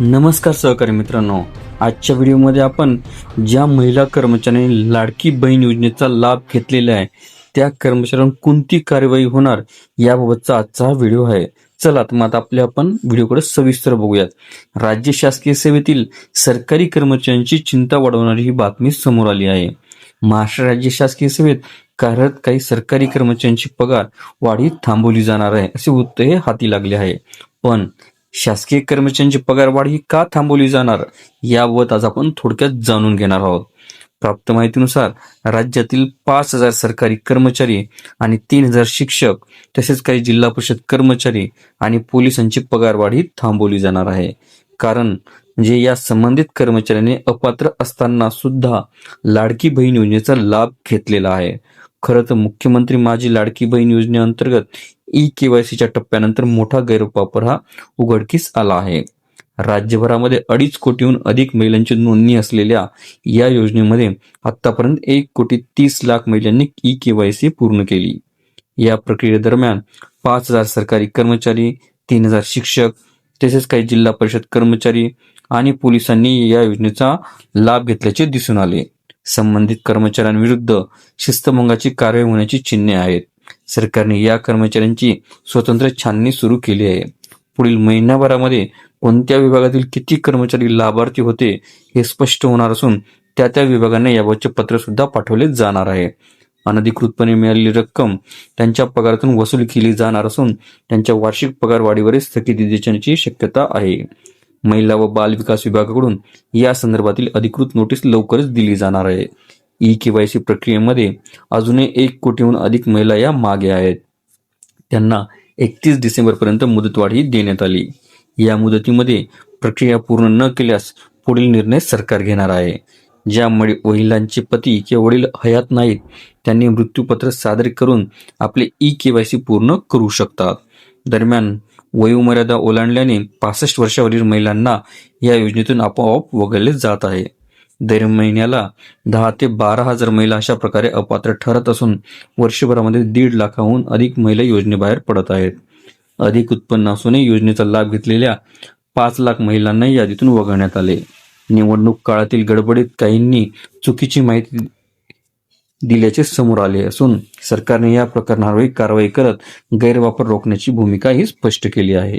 नमस्कार सहकारी मित्रांनो. आजच्या व्हिडिओमध्ये आपण ज्या महिला कर्मचाऱ्यांनी लाडकी बहीण योजनेचा लाभ घेतलेला आहे त्या कर्मचाऱ्यांवर कोणती कारवाई होणार याबाबतचा आजचा हा व्हिडिओ आहे. चला तर मग आता आपल्या आपण व्हिडिओकडे सविस्तर बघूयात. राज्य शासकीय सेवेतील सरकारी कर्मचाऱ्यांची चिंता वाढवणारी ही बातमी समोर आली आहे. महाराष्ट्र राज्य शासकीय सेवेत कार्यरत काही सरकारी कर्मचाऱ्यांची पगार वाढी थांबवली जाणार आहे असे वृत्त हे हाती लागले आहे. पण शासकीय कर्मचाऱ्यांची पगार वाढ ही का थांबवली जाणार याबाबत आज आपण थोडक्यात जाणून घेणार आहोत. प्राप्त माहितीनुसार राज्यातील पाच हजार सरकारी कर्मचारी आणि तीन हजार शिक्षक तसेच काही जिल्हा परिषद कर्मचारी आणि पोलिसांची पगारवाढ ही थांबवली जाणार आहे. कारण म्हणजे या संबंधित कर्मचाऱ्यांनी अपात्र असताना सुद्धा लाडकी बहीण योजनेचा लाभ घेतलेला आहे. खरं तर मुख्यमंत्री माझी लाडकी बहीण योजनेअंतर्गत ई केवायसीच्या टप्प्यानंतर मोठा गैरवापर हा उघडकीस आला आहे. राज्यभरामध्ये अडीच कोटीहून अधिक महिलांची नोंदणी असलेल्या या योजनेमध्ये आतापर्यंत एक कोटी तीस लाख महिलांनी ई केवायसी पूर्ण केली. या प्रक्रियेदरम्यान पाच हजार सरकारी कर्मचारी तीन हजार शिक्षक तसेच काही जिल्हा परिषद कर्मचारी आणि पोलिसांनी या योजनेचा लाभ घेतल्याचे दिसून आले. संबंधित कर्मचाऱ्यांविरुद्ध शिस्तभंगाची कारवाई होण्याची चिन्हे आहेत. सरकारने या कर्मचाऱ्यांची स्वतंत्र छाननी सुरू केली आहे. पुढील महिन्याभरामध्ये कोणत्या विभागातील किती कर्मचारी लाभार्थी होते हे स्पष्ट होणार असून त्या त्या विभागांना याबाबतचे पत्र सुद्धा पाठवले जाणार आहे. अनधिकृतपणे मिळालेली रक्कम त्यांच्या पगारातून वसूल केली जाणार असून त्यांच्या वार्षिक पगार वाढीवर स्थगिती देण्याची शक्यता आहे. महिला व बाल विकास विभागाकडून या संदर्भातील अधिकृत नोटीस लवकरच दिली जाणार आहे. ई केवायसी प्रक्रियेमध्ये अजूनही एक कोटीहून अधिक महिला या मागे आहेत. त्यांना एकतीस डिसेंबरपर्यंत मुदतवाढही देण्यात आली. या मुदतीमध्ये प्रक्रिया पूर्ण न केल्यास पुढील निर्णय सरकार घेणार आहे. ज्यामुळे वडिलांचे पती किंवा वडील हयात नाहीत त्यांनी मृत्यूपत्र सादर करून आपले ई के वाय सी पूर्ण करू शकतात. दरम्यान वयोमर्यादा ओलांडल्याने पासष्ट वर्षावरील महिलांना या योजनेतून आपोआप वगळले जात आहे. दर महिन्याला दहा ते बारा हजार महिला अशा प्रकारे अपात्र ठरत असून वर्षभरामध्ये दीड लाखाहून अधिक महिला योजनेबाहेर पडत आहेत. अधिक उत्पन्न असूनही योजनेचा लाभ घेतलेल्या पाच लाख महिलांना यादीतून वगळण्यात आले. निवडणूक काळातील गडबडीत काहींनी चुकीची माहिती दिल्याचे समोर आले असून सरकारने या प्रकरणावर कारवाई करत गैरवापर रोखण्याची भूमिका ही स्पष्ट केली आहे.